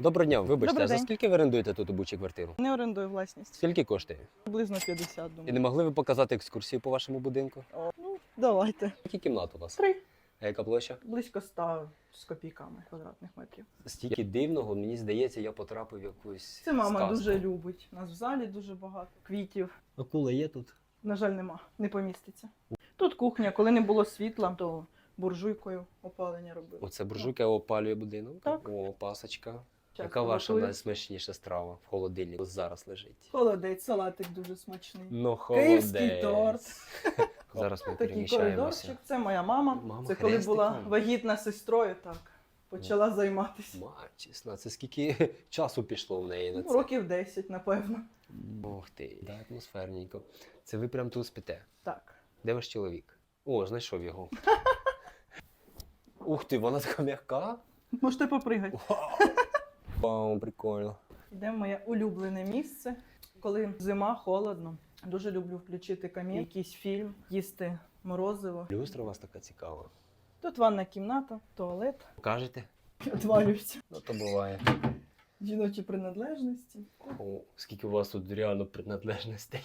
Доброго дня, вибачте, Добрий а за день. скільки ви орендуєте тут у Бучі квартиру? Не орендую власність. Скільки коштує? Приблизно 50, І думаю. не могли ви показати екскурсію по вашому будинку? О, ну, давайте. Які кімнат у вас? Три. А яка площа? Близько 100 з копійками квадратних метрів. Стільки дивного, мені здається, я потрапив в якусь. Це мама сказку. дуже любить. У нас в залі дуже багато квітів. Акула є тут? На жаль, нема, не поміститься. Тут кухня, коли не було світла, то буржуйкою опалення робили. Оце буржуйка опалює будинок. Так. О, пасочка. Яка ваша готую. найсмачніша страва в холодильнику зараз лежить? Холодець, салатик дуже смачний. Ну, Київський холодець. Зараз ми Такий переміщаємося. коридорчик. Це моя мама. Мама Це коли була вагітна сестрою, так. Почала займатися. Мачісна, це скільки часу пішло в неї на Ну, це? Років 10, напевно. Ох ти, да, атмосферненько. Це ви прям тут спите. Так. Де ваш чоловік? О, знайшов його. Ух ти, вона така м'яка. Можете попригати. Вау, прикольно. Йде моє улюблене місце, коли зима, холодно. Дуже люблю включити камін, якийсь фільм, їсти морозиво. Люстра у вас така цікава. Тут ванна кімната, туалет. Покажете? Відвалюються. Ну то буває. Жіночі принадлежності. О, скільки у вас тут реально принадлежностей.